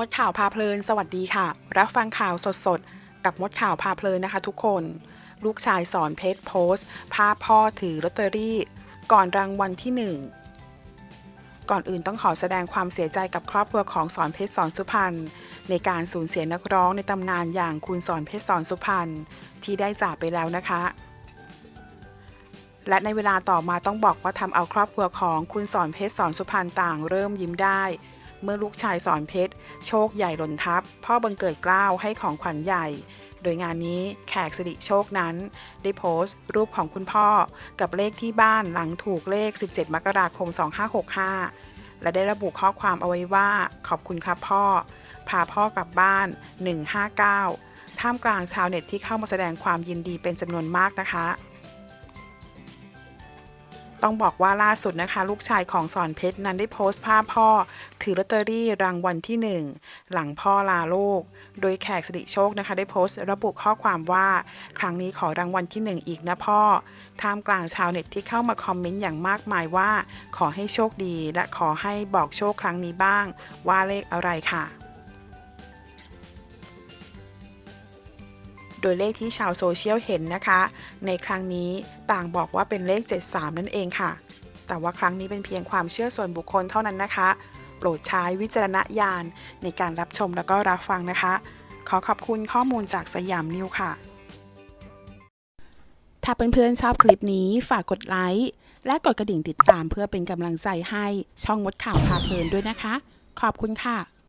มดข่าวพาเพลิน สวัสดีค่ะ รับฟังข่าวสดๆ กับมดข่าวพาเพลินนะคะทุกคน ลูกชายสอนเพชรโพสต์ ภาพพ่อถือลอตเตอรี่ ก่อนรางวัลที่หนึ่งก่อนอื่นต้องขอแสดงความเสียใจกับครอบครัวของสอนเพชรสอนสุพรรณในการสูญเสียนักร้องในตำนานอย่างคุณสอนเพชรสอนสุพรรณที่ได้จากไปแล้วนะคะและในเวลาต่อมาต้องบอกว่าทำเอาครอบครัวของคุณสอนเพชรสอนสุพรรณต่างเริ่มยิ้มได้ เมื่อลูกชายสอนเพชร โชคใหญ่หล่นทับ พ่อบังเกิดกล้าวให้ของขวัญใหญ่ โดยงานนี้แขกสิริโชคนั้น ได้โพสต์ รูปของคุณพ่อ กับเลขที่บ้านหลังถูกเลข 17 มกราคม 2565 และได้ระบุข้อความเอาไว้ว่า ขอบคุณครับพ่อ พาพ่อกลับบ้าน 159 ท่ามกลางชาวเน็ตที่เข้ามาแสดงความยินดีเป็นจำนวนมากนะคะ ต้องบอกว่าล่าสุดนะคะ ลูกชายของสอนเพชรนั้นได้โพสต์ภาพพ่อ ถือลอตเตอรี่รางวัลที่ 1 หลังพ่อลาโลก โดยแขกสิริโชคนะคะ ได้โพสต์ระบุข้อความว่า ครั้งนี้ขอรางวัลที่ 1 อีกนะพ่อ ท่ามกลางชาวเน็ตที่เข้ามาคอมเมนต์อย่างมากมายว่า ขอให้โชคดี และขอให้บอกโชคครั้งนี้บ้าง ว่าเลขอะไรค่ะ โดยเลขที่ชาวโซเชียลเห็นนะคะ ในครั้งนี้ต่างบอกว่าเป็นเลข 73 นั่นเองค่ะ แต่ว่าครั้งนี้เป็นเพียงความเชื่อส่วนบุคคลเท่านั้นนะคะ โปรดใช้วิจารณญาณในการรับชมแล้วก็รับฟังนะคะ ขอขอบคุณข้อมูลจากสยามนิวค่ะ ถ้าเพื่อนๆชอบคลิปนี้ฝากกดไลค์และกดกระดิ่งติดตามเพื่อเป็นกำลังใจให้ช่องมดข่าวพาเพลินด้วยนะคะ ขอบคุณค่ะ